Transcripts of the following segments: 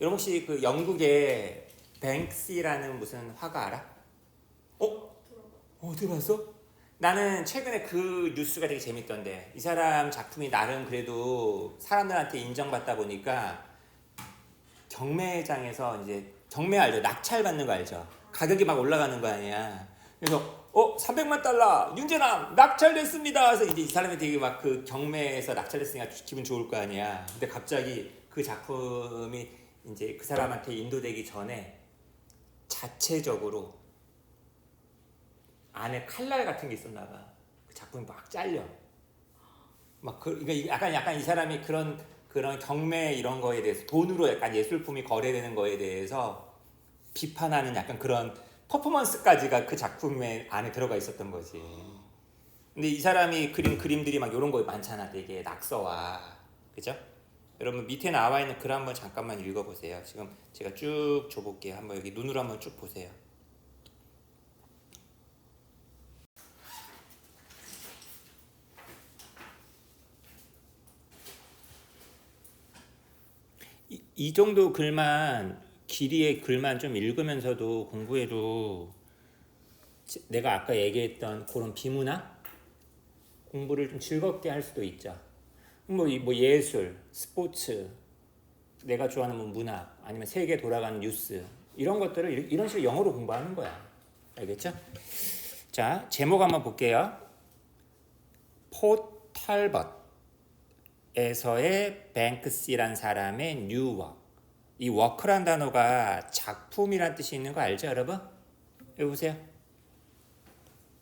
여러분 혹시 그 영국의 뱅크시라는 무슨 화가 알아? 어? 어 들어봤어? 나는 최근에 그 뉴스가 되게 재밌던데 이 사람 작품이 나름 그래도 사람들한테 인정받다 보니까 경매장에서 이제 경매 알죠? 낙찰 받는 거 알죠? 가격이 막 올라가는 거 아니야. 그래서 어 300만 달러 윤재남 낙찰됐습니다. 그래서 이제 이 사람이 되게 막 그 경매에서 낙찰됐으니까 기분 좋을 거 아니야. 근데 갑자기 그 작품이 이제 그 사람한테 인도되기 전에 자체적으로 안에 칼날 같은 게 있었나 봐. 그 작품이 막 잘려. 막 그, 그러니까 약간 약간 이 사람이 그런 그런 경매 이런 거에 대해서 돈으로 약간 예술품이 거래되는 거에 대해서 비판하는 약간 그런 퍼포먼스까지가 그 작품에 안에 들어가 있었던 거지. 근데 이 사람이 그린 그림들이 막 이런 거 많잖아, 되게 낙서와 그죠? 여러분 밑에 나와 있는 글 한번 잠깐만 읽어보세요. 지금 제가 쭉 줘볼게요. 한번 여기 눈으로 한번 쭉 보세요. 이, 이 정도 글만 길이의 글만 좀 읽으면서도 공부해도 지- 내가 아까 얘기했던 그런 비문학 공부를 좀 즐겁게 할 수도 있죠. 뭐, 이- 뭐 예술, 스포츠, 내가 좋아하는 뭐 문학, 아니면 세계 돌아가는 뉴스 이런 것들을 이- 이런 식으로 영어로 공부하는 거야. 알겠죠? 자 제목 한번 볼게요. 포 탈벗에서의 뱅크시란 사람의 뉴워크. 이 워크란 단어가 작품이란 뜻이 있는 거 알죠, 여러분? 여기 보세요.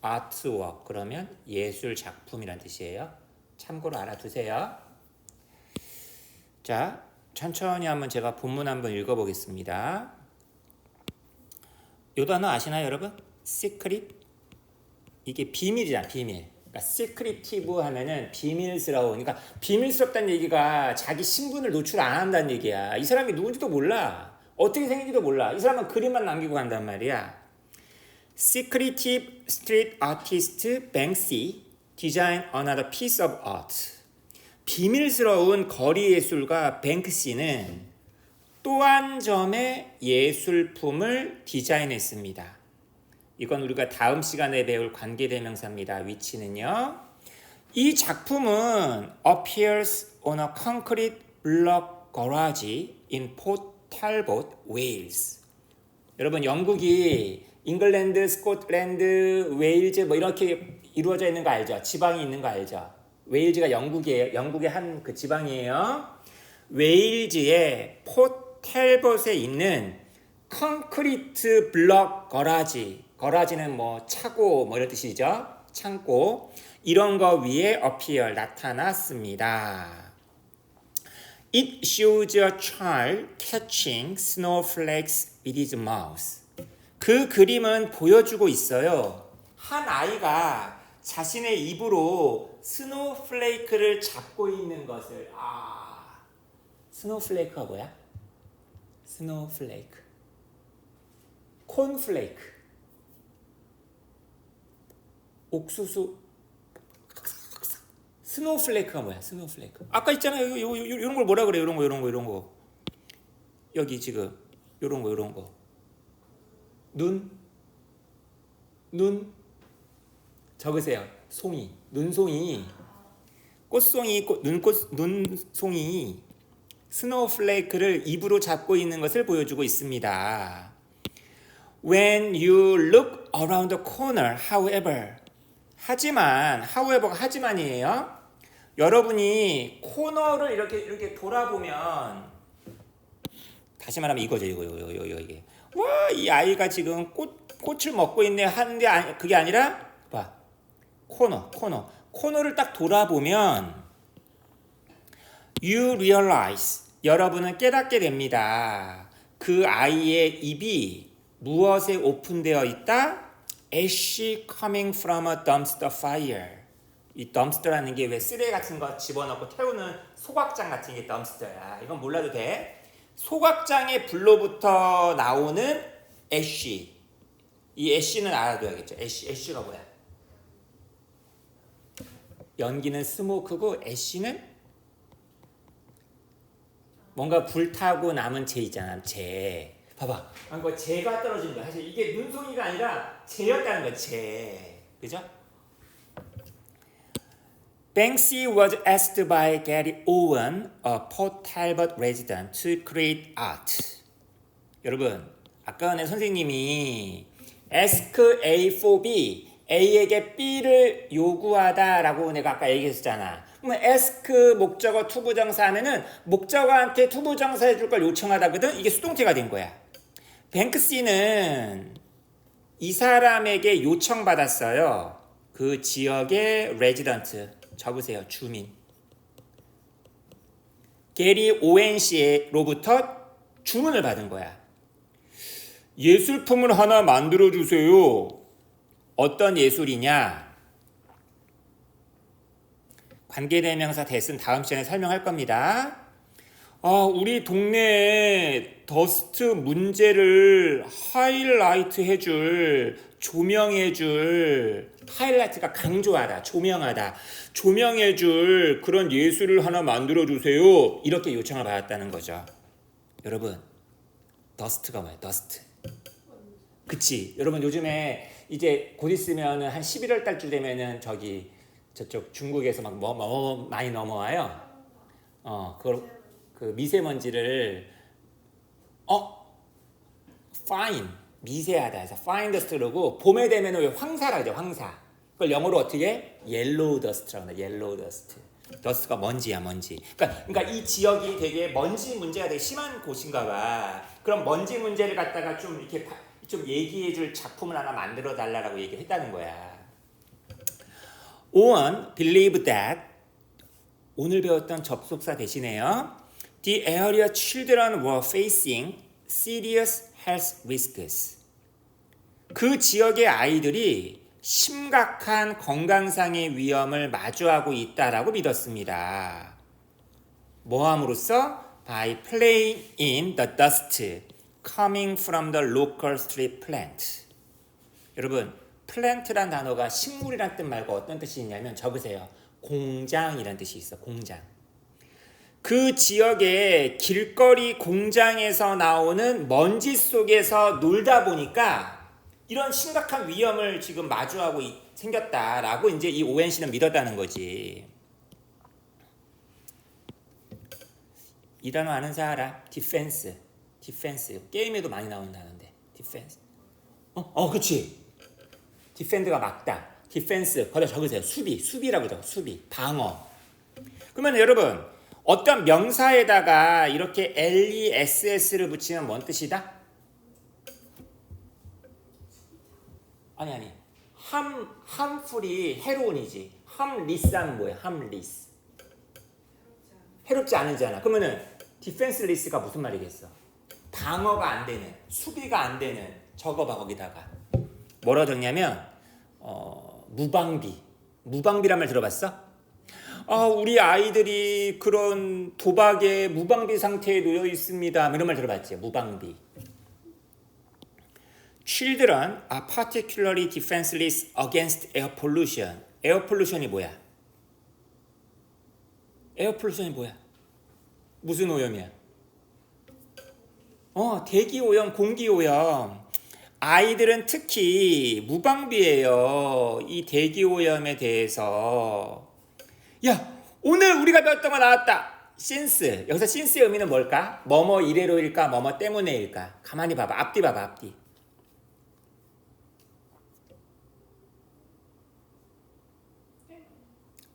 아트워크 그러면 예술 작품이란 뜻이에요. 참고로 알아두세요. 자, 천천히 한번 제가 본문 한번 읽어보겠습니다. 요 단어 아시나요, 여러분? 시크릿 이게 비밀이잖아, 비밀. 그러니까 시크리티브 하면은 비밀스러운. 그러니까 비밀스럽다는 얘기가 자기 신분을 노출 안 한다는 얘기야. 이 사람이 누군지도 몰라. 어떻게 생긴지도 몰라. 이 사람은 그림만 남기고 간단 말이야. Secretive street artist Banksy design another piece of art. 비밀스러운 거리 예술가 뱅크시는 또 한 점의 예술품을 디자인했습니다. 이건 우리가 다음 시간에 배울 관계대명사입니다. 위치는요. 이 작품은 appears on a concrete block garage in Port Talbot, Wales. 여러분 영국이 잉글랜드, 스코틀랜드, 웨일즈 뭐 이렇게 이루어져 있는 거 알죠? 지방이 있는 거 알죠? 웨일즈가 영국이에요. 영국의 한 그 지방이에요. 웨일즈의 포텔벗에 있는 콘크리트 블럭 거라지. 거라지는 뭐 차고 뭐 이런 뜻이죠. 창고. 이런 거 위에 appear 나타났습니다. It shows a child catching snowflakes with his mouth. 그 그림은 보여주고 있어요. 한 아이가 자신의 입으로 스노우플레이크를 잡고 있는 것을 아 스노우플레이크가 뭐야? 스노우플레이크 콘플레이크 옥수수 스노우플레이크가 뭐야? 스노우플레이크. 아까 있잖아요. 요, 요, 요, 이런 걸 뭐라 그래? 이런 거, 이런 거, 이런 거. 여기 지금 이런 거, 이런 거. 눈, 눈. 적으세요. 송이, 눈송이, 꽃송이, 꽃, 눈꽃, 눈송이. 스노우플레이크를 입으로 잡고 있는 것을 보여주고 있습니다. When you look around the corner, however, 하지만, however가 하지만이에요. 여러분이 코너를 이렇게 이렇게 돌아보면 다시 말하면 이거죠, 이거, 이거, 이거, 이게. 와, 이 아이가 지금 꽃 꽃을 먹고 있네 하는데 아니, 그게 아니라 봐, 코너, 코너, 코너를 딱 돌아보면 you realize 여러분은 깨닫게 됩니다. 그 아이의 입이 무엇에 오픈되어 있다? Ash coming from a dumpster fire. 이 덤스터라는 게 왜 쓰레기 같은 거 집어넣고 태우는 소각장 같은 게 덤스터야. 이건 몰라도 돼. 소각장의 불로부터 나오는 애쉬. 이 애쉬는 알아둬야겠죠. 애쉬, 애쉬가 뭐야? 연기는 스모크고 애쉬는 뭔가 불타고 남은 재 있잖아. 재. 봐봐. 아, 뭐 재가 떨어지는 거야. 사실 이게 눈송이가 아니라 재였다는 거야. 재. 그죠? Banksy was asked by Gary Owen, a Port Talbot resident, to create art. 여러분, 아까 전에 선생님이 ask A for B, A에게 B를 요구하다라고 내가 아까 얘기했었잖아. 그러면 ask 목적어 투부정사 하면은 목적어한테 투부정사 해줄 걸 요청하다거든. 이게 수동태가 된 거야. 뱅크시는 이 사람에게 요청받았어요. 그 지역의 레지던트 적으세요. 주민. 게리 오웬 씨로부터 주문을 받은 거야. 예술품을 하나 만들어 주세요. 어떤 예술이냐? 관계대명사 대신 다음 시간에 설명할 겁니다. 아, 우리 동네에 더스트 문제를 하이라이트 해줄, 조명해줄, 하이라이트가 강조하다, 조명하다, 조명해줄 그런 예술을 하나 만들어주세요. 이렇게 요청을 받았다는 거죠. 여러분, 더스트가 뭐예요? 더스트. 그치. 여러분, 요즘에 이제 곧 있으면 한 11월 달쯤 되면은 저기 저쪽 중국에서 막 뭐, 뭐 많이 넘어와요. 어, 그걸 그 미세먼지를 어? Fine. 미세하다 해서 fine dust라고 봄에 되면 왜 황사라 그죠 황사. 그걸 영어로 어떻게? Yellow dust라고 하나 yellow dust. Dust가 먼지야 먼지. 그러니까 그러니까 이 지역이 되게 먼지 문제가 되게 심한 곳인가 봐. 그럼 먼지 문제를 갖다가 좀 이렇게 파- 좀 얘기해 줄 작품을 하나 만들어 달라고 얘기를 했다는 거야 오원 believe that 오늘 배웠던 접속사 대신에요. The area children were facing serious health risks. 그 지역의 아이들이 심각한 건강상의 위험을 마주하고 있다라고 믿었습니다. 모함으로써 by playing in the dust coming from the local street plant. 여러분, 플랜트란 단어가 식물이란 뜻 말고 어떤 뜻이 있냐면 적으세요. 공장이란 뜻이 있어. 공장. 그 지역의 길거리 공장에서 나오는 먼지 속에서 놀다 보니까 이런 심각한 위험을 지금 마주하고 이- 생겼다라고 이제 이 씨는 믿었다는 거지. 이 단어 아는 사람 디펜스. 디펜스. 게임에도 많이 단어인데. 디펜스. 어, 어, 그치. 디펜드가 막다. 디펜스. 거기다 적으세요. 수비. 수비라고 적어. 수비. 방어. 그러면 여러분, 어떤 명사에다가 이렇게 LESS를 붙이면 뭔 뜻이다? 아니 아니. 함 함풀이 해로운이지. 함리스는 뭐야? 함리스. 해롭지 않은잖아. 그러면은 디펜스리스가 무슨 말이겠어? 방어가 안 되는, 수비가 안 되는 적어봐 거기다가 뭐라 적냐면 어, 무방비. 무방비란 말 들어봤어? 아, 우리 아이들이 그런 도박에 무방비 상태에 놓여 있습니다. 뭐 이런 말 들어봤지? 무방비. Children are particularly defenseless against air pollution. 에어 폴루션이 뭐야? 에어 폴루션이 뭐야? 무슨 오염이야? 어, 대기 오염, 공기 오염. 아이들은 특히 무방비예요. 이 대기 오염에 대해서. 야, 오늘 우리가 배웠던 거 나왔다. 신스. 여기서 신스의 의미는 뭘까? 뭐뭐 이래로일까? 뭐뭐 때문에일까? 가만히 봐봐. 앞뒤 봐봐. 앞뒤.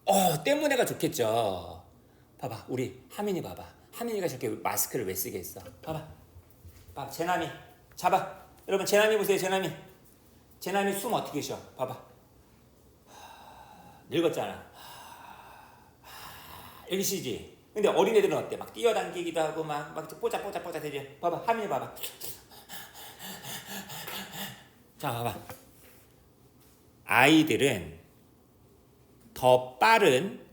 어, 때문에가 좋겠죠. 봐봐. 우리 하민이 봐봐. 하민이가 저렇게 마스크를 왜 쓰겠어? 봐봐. 봐봐. 제나미. 잡아. 여러분 제나미 보세요. 제나미. 제나미 숨 어떻게 쉬어? 봐봐. 하, 늙었잖아. 이렇게 쉬지. 근데 어린애들은 어때? 막 뛰어당기기도 하고 막, 막 뽀짝뽀짝뽀짝 되지. 봐봐. 하민이 봐봐. 자, 봐봐. 아이들은 더 빠른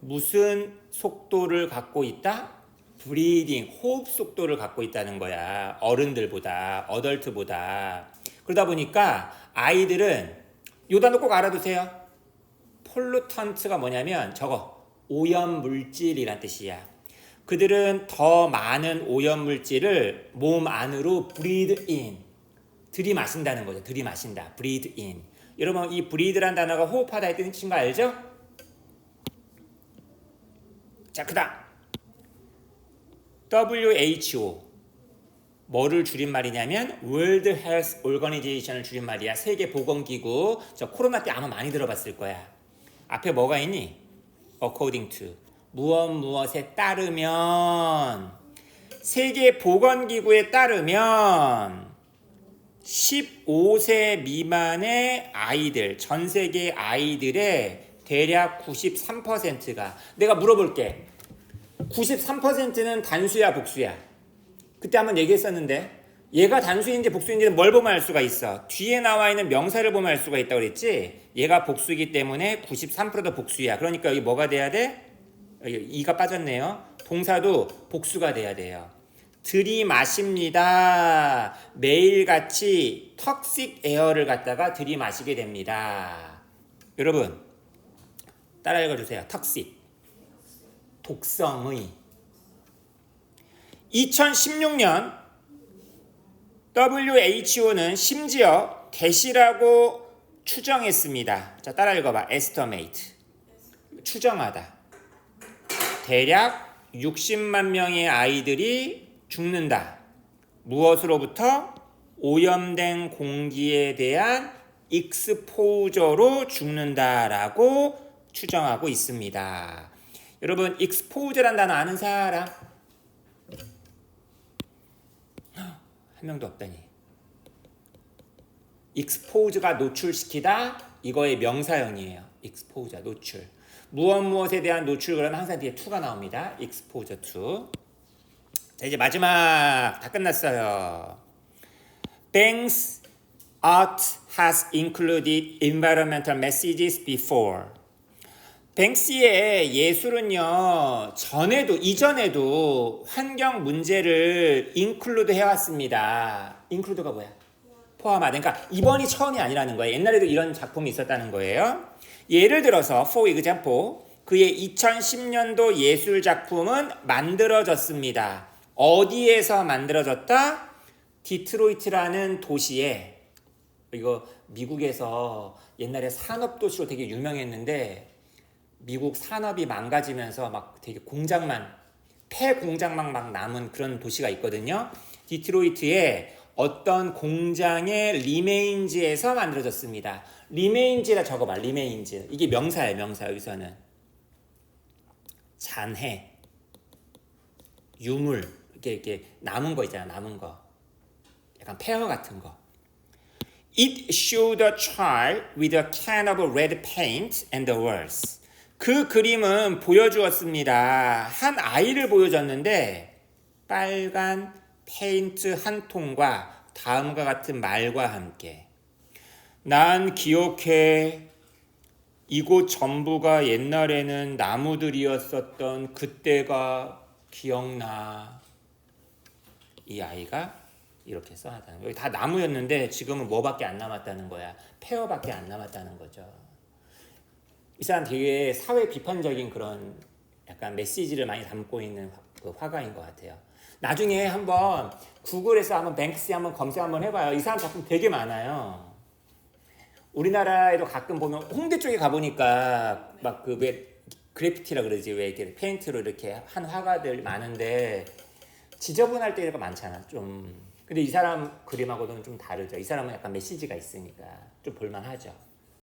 무슨 속도를 갖고 있다? 브리딩, 호흡 속도를 갖고 있다는 거야. 어른들보다, 어덜트보다. 그러다 보니까 아이들은 요 단어 꼭 알아두세요. 폴루턴트가 뭐냐면 저거 오염 물질이란 뜻이야. 그들은 더 많은 오염 물질을 몸 안으로 breathe in 들이마신다는 거죠. 들이마신다. breathe in. 여러분 이 breathe란 단어가 호흡하다의 뜻인 거 알죠? 자, 그다음 WHO 뭐를 줄임말이냐면 World Health Organization을 줄임말이야. 세계 보건 기구. 저 코로나 때 아마 많이 들어봤을 거야. 앞에 뭐가 있니? According to 무엇 무엇에 따르면 세계 보건 기구에 따르면 15세 미만의 아이들, 전 세계 아이들의 대략 93%가 내가 물어볼게. 93%는 단수야, 복수야? 그때 한번 얘기했었는데 얘가 단수인지 복수인지는 뭘 보면 알 수가 있어. 뒤에 나와 있는 명사를 보면 알 수가 있다고 그랬지. 얘가 복수이기 때문에 93%도 복수야. 그러니까 여기 뭐가 돼야 돼? 여기 이가 빠졌네요. 동사도 복수가 돼야 돼요. 들이마십니다. 매일같이 턱식 에어를 갖다가 들이마시게 됩니다. 여러분 따라 읽어주세요. 턱식 독성의 2016년 WHO는 심지어 대시라고 추정했습니다. 자, 따라 읽어봐. estimate. 추정하다. 대략 60만 명의 아이들이 죽는다. 무엇으로부터? 오염된 공기에 대한 익스포저로 죽는다라고 추정하고 있습니다. 여러분, 익스포저란 단어 아는 사람? 한 명도 없다니. expose가 노출시키다 이거의 명사형이에요. expose 노출. 무엇 무엇에 대한 노출 그러면 항상 뒤에 to가 나옵니다. expose to. 자 이제 마지막 다 끝났어요. Banks art has included environmental messages before. 뱅스의 예술은요 전에도 이전에도 환경 문제를 인클루드 해왔습니다. 인클루드가 뭐야? 포함하다. 그러니까 이번이 처음이 아니라는 거예요. 옛날에도 이런 작품이 있었다는 거예요. 예를 들어서 for example 그의 2010년도 예술 작품은 만들어졌습니다. 어디에서 만들어졌다? 디트로이트라는 도시에 이거 미국에서 옛날에 산업 도시로 되게 유명했는데 미국 산업이 망가지면서 막 되게 공장만 폐 공장만 막 남은 그런 도시가 있거든요. 디트로이트에 어떤 공장의 리메인즈에서 만들어졌습니다. 리메인즈라 적어봐. 리메인즈. 이게 명사예요. 명사 여기서는 잔해, 유물 이렇게 이렇게 남은 거 있잖아. 남은 거. 약간 폐허 같은 거. It showed a child with a can of red paint and the words. 그 그림은 보여주었습니다. 한 아이를 보여줬는데 빨간 페인트 한 통과 다음과 같은 말과 함께 난 기억해 이곳 전부가 옛날에는 나무들이었었던 그때가 기억나 이 아이가 이렇게 써놨다는 거예요. 여기 다 나무였는데 지금은 뭐밖에 안 남았다는 거야. 폐허밖에 안 남았다는 거죠. 이 사람 되게 사회 비판적인 그런 약간 메시지를 많이 담고 있는 그 화가인 것 같아요. 나중에 한번 구글에서 한번 뱅크스 한번 검색 한번 해봐요. 이 사람 작품 되게 많아요. 우리나라에도 가끔 보면 홍대 쪽에 가보니까 막 그 왜 그래피티라 그러지 왜 이렇게 페인트로 이렇게 한 화가들 많은데 지저분할 때가 많잖아 좀. 근데 이 사람 그림하고는 좀 다르죠. 이 사람은 약간 메시지가 있으니까 좀 볼만하죠.